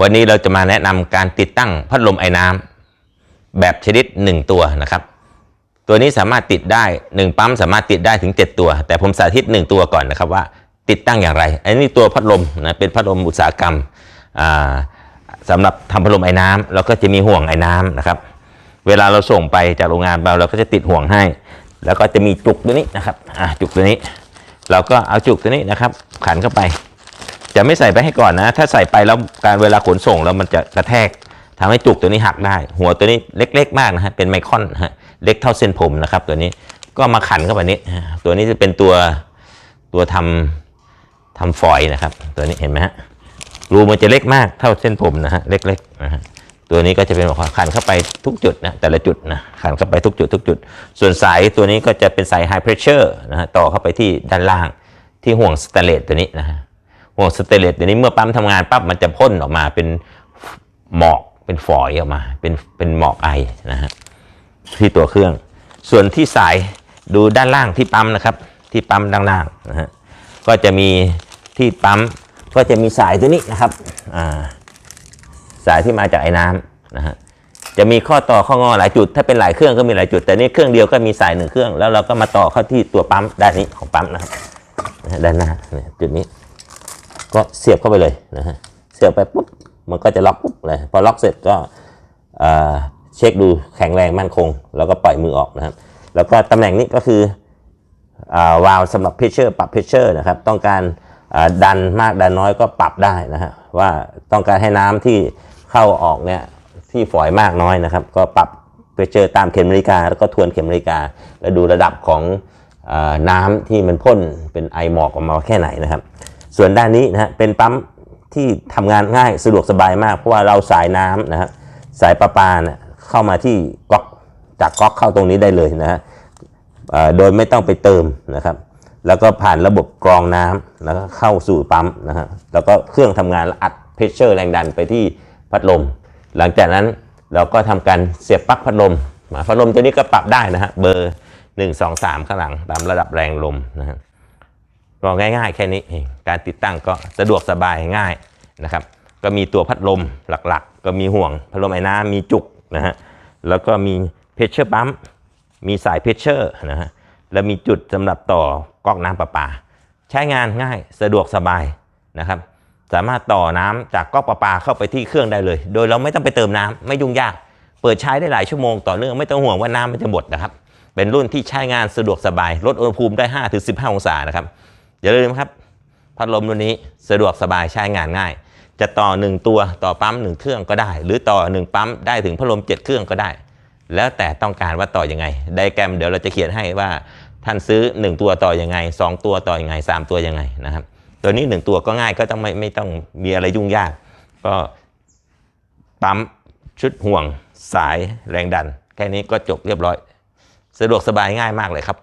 วันนี้เราจะมาแนะนำการติดตั้งพัดลมไอ้น้ำแบบชนิด 1 ตัวนะครับ ตัวนี้สามารถติดได้ 1 ปั๊มสามารถติดได้ถึง 7 ตัว แต่ผมสาธิต 1 ตัวก่อนนะครับว่าติดตั้งอย่างไร อันนี้ตัวพัดลมนะเป็นพัดลมอุตสาหกรรมอ่าสำหรับทำพัดลมไอ้น้ำแล้วก็จะมีห่วงไอ้น้ำนะครับ เวลาเราส่งไปจากโรงงานเราเราก็จะติดห่วงให้ แล้วก็จะมีจุกตัวนี้นะครับจุกตัวนี้ เราก็เอาจุกตัวนี้นะครับ ขันเข้าไป จะไม่ใส่ไปให้ก่อนนะ ถ้าใส่ไปแล้วการเวลาขนส่งแล้วมันจะกระแทกทำให้จุกตัวนี้หักได้ หัวตัวนี้เล็กๆ มากนะฮะเป็นไมครอนนะฮะเล็กเท่าเส้นผมนะครับ ตัวนี้ก็มาขันเข้าไปนี้ ตัวนี้จะเป็นตัวตัวทำทำฝอยนะครับ ตัวนี้เห็นไหมฮะรูมันจะเล็กมากเท่าเส้นผมนะฮะเล็กๆนะฮะตัวนี้ก็จะเป็นบอกว่าขันเข้าไปทุกจุดนะแต่ละจุดนะขันเข้าไปทุกจุดทุกจุด ส่วนสายตัวนี้ก็จะเป็นสาย high pressure นะฮะต่อเข้าไปที่ด้านล่างที่ห่วงสแตนเลสตัวนี้นะฮะ ห่วงสเตเลสตัวนี้เมื่อปั๊มทำงานปั๊บมันจะพ่นออกมาเป็นหมอกเป็นฝอยออกมา เป็นเป็นหมอกไอนะฮะที่ตัวเครื่อง ส่วนที่สายดูด้านล่างที่ปั๊มนะครับ ที่ปั๊มด้านล่างนะฮะก็จะมีที่ปั๊มก็จะมีสายตัวนี้นะครับอ่าสายที่มาจากไอ้น้ำนะฮะจะมีข้อต่อข้องอหลายจุด ถ้าเป็นหลายเครื่องก็มีหลายจุด แต่นี่เครื่องเดียวก็มีสายหนึ่งเครื่อง แล้วเราก็มาต่อเข้าที่ตัวปั๊มด้านนี้ของปั๊มนะครับนะฮะด้านหน้าจุดนี้ ก็เสียบเข้าไปเลยนะฮะเสียบไปปุ๊บมันก็จะล็อกปุ๊บเลยพอล็อกเสร็จก็เช็คดูแข็งแรงมั่นคง แล้วก็ปล่อยมือออกนะครับแล้วก็ตำแหน่งนี้ก็คือวาล์วสำหรับเพชเชอร์ปรับเพชเชอร์นะครับ ต้องการดันมากดันน้อยก็ปรับได้นะฮะว่าต้องการให้น้ำที่เข้าออกเนี่ยที่ฝอยมากน้อยนะครับ ก็ปรับเพชเชอร์ตามเข็มนาฬิกา แล้วก็ทวนเข็มนาฬิกา แล้วดูระดับของอน้ำที่มันพ่นเป็นไอหมอกออกมาแค่ไหนนะครับ ส่วนด้านนี้นะฮะเป็นปั๊มที่ทำงานง่ายสะดวกสบายมาก เพราะว่าเราสายน้ำนะครับสายประปาเนี่ยเข้ามาที่ก๊อกจากก๊อกเข้าตรงนี้ได้เลยนะฮะโดยไม่ต้องไปเติมนะครับแล้วก็ผ่านระบบกรองน้ำแล้วก็เข้าสู่ปั๊มนะฮะแล้วก็เครื่องทำงานอัดเพชเชอร์แรงดันไปที่พัดลม หลังจากนั้นเราก็ทำการเสียบปลั๊กพัดลมมาพัดลมตัวนี้ก็ปรับได้นะฮะเบอร์ 1 2 3 ข้างหลังตามระดับแรงลมนะฮะ ก็ง่าย ๆ แค่นี้เองการติดตั้งก็สะดวกสบายง่ายนะครับ ก็มีตัวพัดลมหลักๆ ก็มีห่วงพัดลมไอ้น้ำมีจุกนะฮะแล้วก็มีเพชเชอร์ปั๊มมีสายเพชเชอร์นะฮะแล้วมีจุดสำหรับต่อก๊อกน้ำประปา ใช้งานง่ายสะดวกสบายนะครับ สามารถต่อน้ำจากก๊อกประปาเข้าไปที่เครื่องได้เลย โดยเราไม่ต้องไปเติมน้ำไม่ยุ่งยาก เปิดใช้ได้หลายชั่วโมงต่อเนื่องไม่ต้องห่วงว่าน้ำมันจะหมดนะครับ เป็นรุ่นที่ใช้งานสะดวกสบายลดอุณหภูมิได้5ถึง15 องศานะครับ อย่าลืมครับ พัดลมรุ่นนี้สะดวกสบายใช้งานง่าย จะต่อ 1 ตัวต่อปั๊ม 1 เครื่องก็ได้ หรือต่อ 1 ปั๊มได้ถึงพัดลม 7 เครื่องก็ได้ แล้วแต่ต้องการว่าต่ออยังไง ไดแกรมเดี๋ยวเราจะเขียนให้ว่าท่านซื้อ 1 ตัวต่ออยังไง 2 ตัวต่ออยังไง 3 ตัวยังไงนะครับ ตัวนี้ 1 ตัวก็ง่ายก็ต้องไม่ไม่ต้องมีอะไรยุ่งยาก ก็ปั๊มชุดห่วง สายแรงดัน แค่นี้ก็จบเรียบร้อย สะดวกสบายง่ายมากเลยครับ